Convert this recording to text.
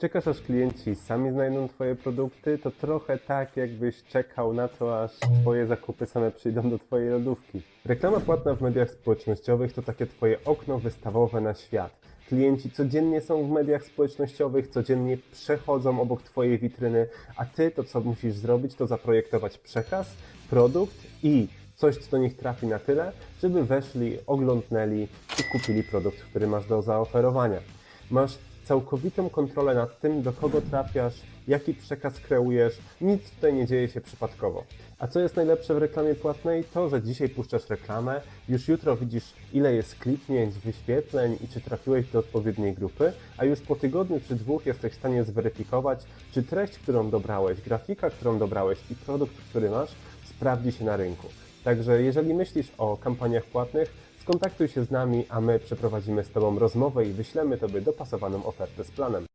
Czekasz aż klienci sami znajdą Twoje produkty, to trochę tak jakbyś czekał na to, aż Twoje zakupy same przyjdą do Twojej lodówki. Reklama płatna w mediach społecznościowych to takie Twoje okno wystawowe na świat. Klienci codziennie są w mediach społecznościowych, codziennie przechodzą obok Twojej witryny, a Ty to co musisz zrobić, to zaprojektować przekaz, produkt i coś, co do nich trafi na tyle, żeby weszli, oglądnęli i kupili produkt, który masz do zaoferowania. Masz całkowitą kontrolę nad tym, do kogo trafiasz, jaki przekaz kreujesz. Nic tutaj nie dzieje się przypadkowo. A co jest najlepsze w reklamie płatnej? To, że dzisiaj puszczasz reklamę, już jutro widzisz, ile jest kliknięć, wyświetleń i czy trafiłeś do odpowiedniej grupy, a już po tygodniu czy dwóch jesteś w stanie zweryfikować, czy treść, którą dobrałeś, grafika, którą dobrałeś i produkt, który masz, sprawdzi się na rynku. Także jeżeli myślisz o kampaniach płatnych, skontaktuj się z nami, a my przeprowadzimy z Tobą rozmowę i wyślemy Tobie dopasowaną ofertę z planem.